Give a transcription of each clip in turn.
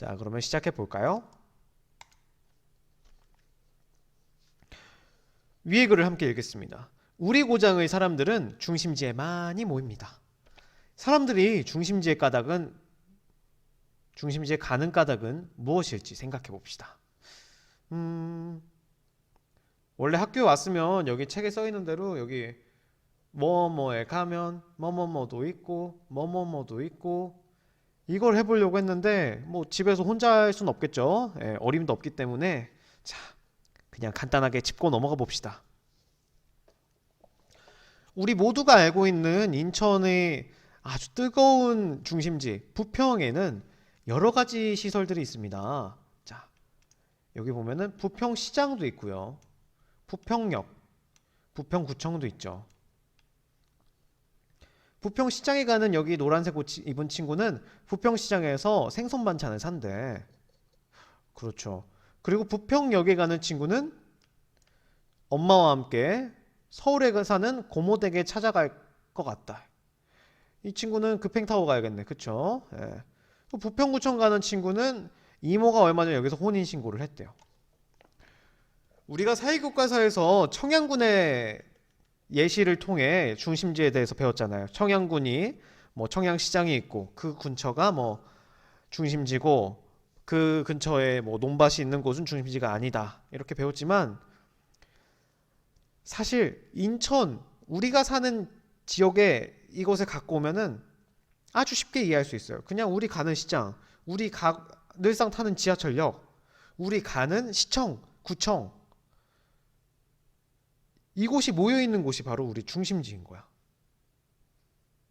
자, 그러면 시작해 볼까요? 위의 글을 함께 읽겠습니다. 우리 고장의 사람들은 중심지에 많이 모입니다. 사람들이 중심지에 까닭은 중심지에 가는 까닭은 무엇일지 생각해 봅시다. 음, 원래 학교에 왔으면 여기 책에 써 있는 대로 여기 뭐뭐에 가면 뭐뭐뭐도 있고 뭐뭐뭐도 있고 이걸 해보려고 했는데 뭐 집에서 혼자 할 수는 없겠죠. 예, 어림도 없기 때문에 자 그냥 간단하게 짚고 넘어가 봅시다. 우리 모두가 알고 있는 인천의 아주 뜨거운 중심지 부평에는 여러 가지 시설들이 있습니다. 자 여기 보면은 부평시장도 있고요. 부평역, 부평구청도 있죠. 부평시장에 가는 여기 노란색 옷 입은 친구는 부평시장에서 생선 반찬을 산대. 그렇죠. 그리고 부평역에 가는 친구는 엄마와 함께 서울에 가- 사는 고모댁에 찾아갈 것 같다. 이 친구는 급행 타고 가야겠네. 그쵸? 예. 또 부평구청 가는 친구는 이모가 얼마 전에 여기서 혼인신고를 했대요. 우리가 사회교과서에서 청양군의 예시를 통해 중심지에 대해서 배웠잖아요. 청양군이 뭐 청양시장이 있고 그 근처가 뭐 중심지고 그 근처에 뭐 논밭이 있는 곳은 중심지가 아니다. 이렇게 배웠지만 사실 인천 우리가 사는 지역에 이곳에 갖고 오면은 아주 쉽게 이해할 수 있어요. 그냥 우리 가는 시장, 우리 가 늘상 타는 지하철역, 우리 가는 시청, 구청 이곳이 모여 있는 곳이 바로 우리 중심지인 거야.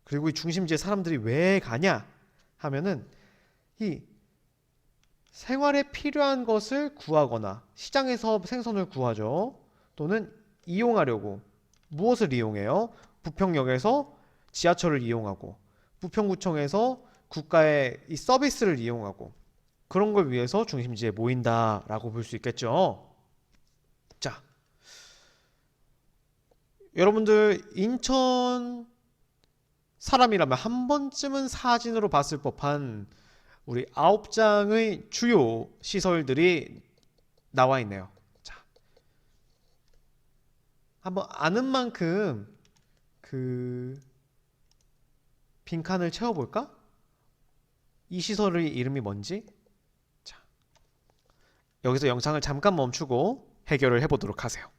그리고 이 중심지에 사람들이 왜 가냐 하면은 이 생활에 필요한 것을 구하거나 시장에서 생선을 구하죠. 또는 이용하려고 무엇을 이용해요? 부평역에서 지하철을 이용하고 부평구청에서 국가의 이 서비스를 이용하고 그런 걸 위해서 중심지에 모인다라고 볼 수 있겠죠. 자, 여러분들 인천 사람이라면 한 번쯤은 사진으로 봤을 법한 우리 아홉 장의 주요 시설들이 나와 있네요. 자, 한번 아는 만큼 그 빈칸을 채워볼까? 이 시설의 이름이 뭔지? 자, 여기서 영상을 잠깐 멈추고 해결을 해보도록 하세요.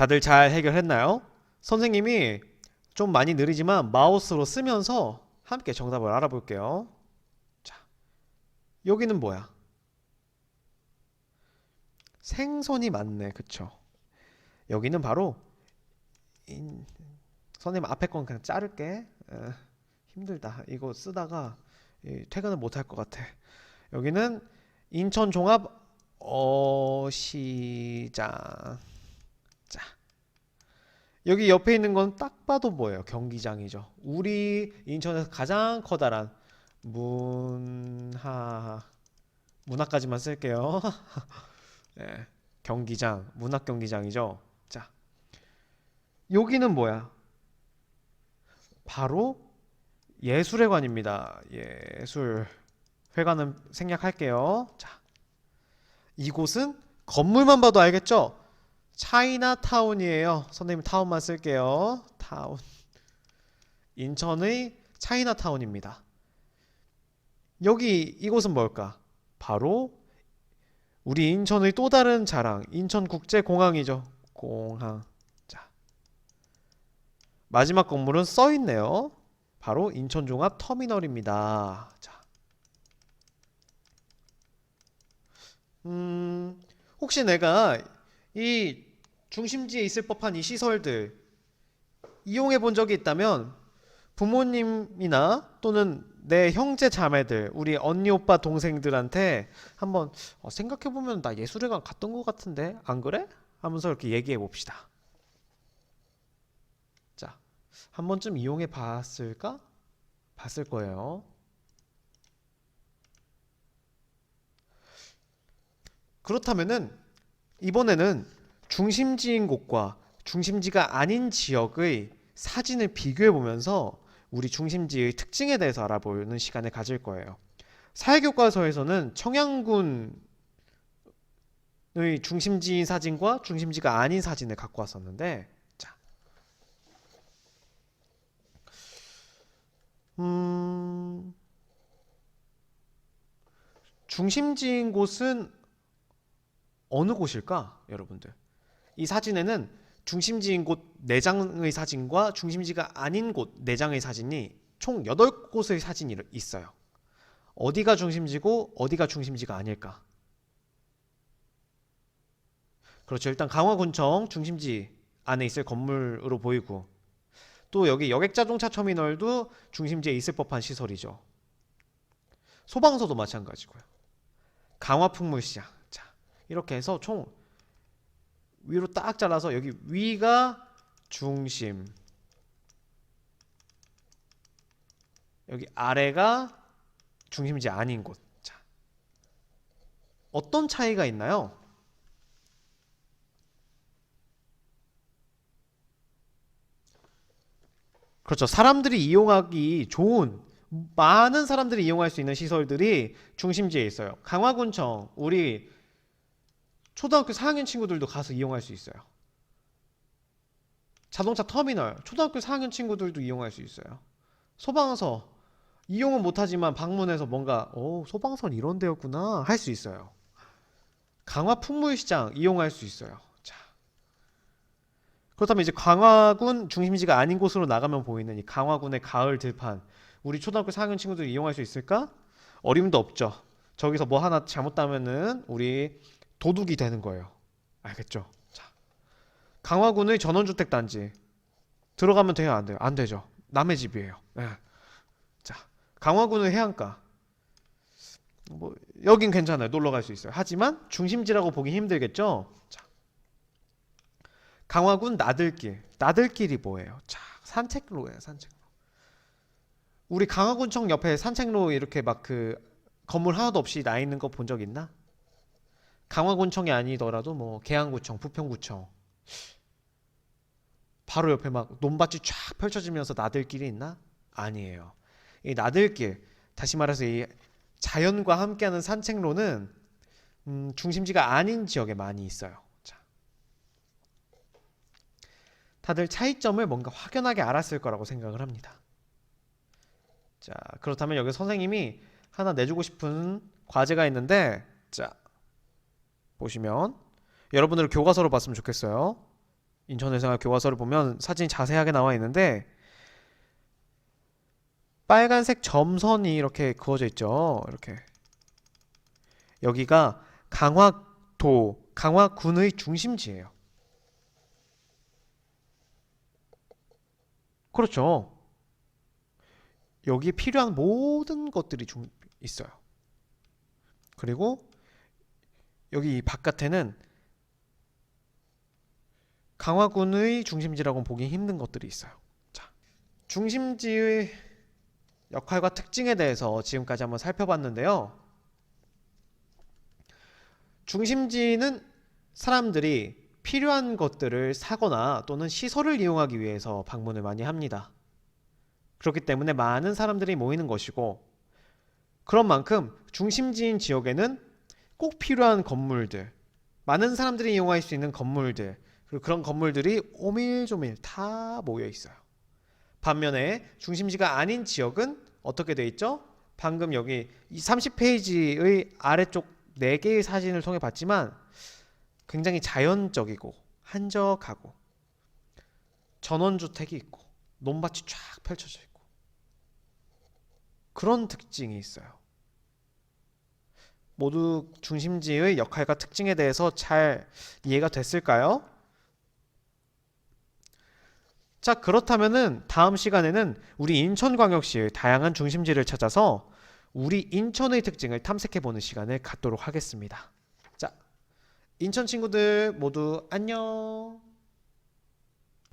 다들 잘 해결했나요? 선생님이 좀 많이 느리지만 마우스로 쓰면서 함께 정답을 알아볼게요. 자, 여기는 뭐야? 생선이 많네, 그쵸? 여기는 바로 인... 선생님 앞에 건 그냥 자를게. 에, 힘들다. 이거 쓰다가 이, 퇴근을 못 할 것 같아. 여기는 인천 종합 어시장. 자, 여기 옆에 있는 건 딱 봐도 뭐예요? 경기장이죠. 우리 인천에서 가장 커다란 문화 문화까지만 쓸게요. 네, 경기장, 문학 경기장이죠. 자, 여기는 뭐야? 바로 예술회관입니다. 예술 회관은 생략할게요. 자, 이곳은 건물만 봐도 알겠죠? 차이나타운이에요. 선생님 타운만 쓸게요. 타운. 인천의 차이나타운입니다. 여기 이곳은 뭘까? 바로 우리 인천의 또 다른 자랑, 인천국제공항이죠. 공항. 자. 마지막 건물은 써 있네요. 바로 인천종합터미널입니다. 자. 음, 혹시 내가 이 중심지에 있을 법한 이 시설들 이용해 본 적이 있다면 부모님이나 또는 내 형제 자매들, 우리 언니 오빠 동생들한테 한번 어, 생각해 보면 나 예술회관 갔던 것 같은데 안 그래? 하면서 이렇게 얘기해 봅시다. 자, 한 번쯤 이용해 봤을까? 봤을 거예요. 그렇다면은 이번에는 중심지인 곳과 중심지가 아닌 지역의 사진을 비교해 보면서 우리 중심지의 특징에 대해서 알아보는 시간을 가질 거예요. 사회교과서에서는 청양군의 중심지인 사진과 중심지가 아닌 사진을 갖고 왔었는데, 자, 음, 중심지인 곳은 어느 곳일까, 여러분들? 이 사진에는 중심지인 곳 4장의 사진과 중심지가 아닌 곳 4장의 사진이 총 8곳의 사진이 있어요. 어디가 중심지고 어디가 중심지가 아닐까? 그렇죠. 일단 강화군청 중심지 안에 있을 건물으로 보이고 또 여기 여객자동차 터미널도 중심지에 있을 법한 시설이죠. 소방서도 마찬가지고요. 강화풍물시장. 자, 이렇게 해서 총 위로 딱 잘라서 여기 위가 중심 여기 아래가 중심지 아닌 곳. 자. 어떤 차이가 있나요? 그렇죠. 사람들이 이용하기 좋은 많은 사람들이 이용할 수 있는 시설들이 중심지에 있어요. 강화군청 우리 초등학교 4학년 친구들도 가서 이용할 수 있어요. 자동차 터미널 초등학교 4학년 친구들도 이용할 수 있어요. 소방서 이용은 못하지만 방문해서 뭔가 오 소방서는 이런 데였구나 할 수 있어요. 강화 풍물시장 이용할 수 있어요. 자 그렇다면 이제 강화군 중심지가 아닌 곳으로 나가면 보이는 이 강화군의 가을 들판 우리 초등학교 4학년 친구들이 이용할 수 있을까? 어림도 없죠. 저기서 뭐 하나 잘못하면은 우리 도둑이 되는 거예요. 알겠죠? 자, 강화군의 전원주택 단지 들어가면 돼요, 안 돼요? 안 되죠. 남의 집이에요. 예. 자, 강화군의 해안가 뭐 여긴 괜찮아요. 놀러 갈 수 있어요. 하지만 중심지라고 보기 힘들겠죠? 자, 강화군 나들길. 나들길이 뭐예요? 자, 산책로예요, 산책로. 우리 강화군청 옆에 산책로 이렇게 막 그 건물 하나도 없이 나 있는 거 본 적 있나? 강화군청이 아니더라도 뭐 계양구청, 부평구청 바로 옆에 막 논밭이 쫙 펼쳐지면서 나들길이 있나? 아니에요. 이 나들길 다시 말해서 이 자연과 함께하는 산책로는 음, 중심지가 아닌 지역에 많이 있어요. 자, 다들 차이점을 뭔가 확연하게 알았을 거라고 생각을 합니다. 자, 그렇다면 여기 선생님이 하나 내주고 싶은 과제가 있는데, 자, 보시면 여러분들 교과서를 봤으면 좋겠어요. 인천외생활 교과서를 보면 사진이 자세하게 나와 있는데 빨간색 점선이 이렇게 그어져 있죠. 이렇게 여기가 강화도, 강화군의 중심지예요. 그렇죠. 여기에 필요한 모든 것들이 중 있어요. 그리고 여기 이 바깥에는 강화군의 중심지라고 보기 힘든 것들이 있어요. 자, 중심지의 역할과 특징에 대해서 지금까지 한번 살펴봤는데요. 중심지는 사람들이 필요한 것들을 사거나 또는 시설을 이용하기 위해서 방문을 많이 합니다. 그렇기 때문에 많은 사람들이 모이는 것이고 그런 만큼 중심지인 지역에는 꼭 필요한 건물들, 많은 사람들이 이용할 수 있는 건물들, 그리고 그런 건물들이 오밀조밀 다 모여 있어요. 반면에 중심지가 아닌 지역은 어떻게 돼 있죠? 방금 여기 이 30페이지의 아래쪽 4개의 사진을 통해 봤지만 굉장히 자연적이고 한적하고 전원주택이 있고 논밭이 쫙 펼쳐져 있고 그런 특징이 있어요. 모두 중심지의 역할과 특징에 대해서 잘 이해가 됐을까요? 자, 그렇다면은 다음 시간에는 우리 인천광역시의 다양한 중심지를 찾아서 우리 인천의 특징을 탐색해 보는 시간을 갖도록 하겠습니다. 자, 인천 친구들 모두 안녕.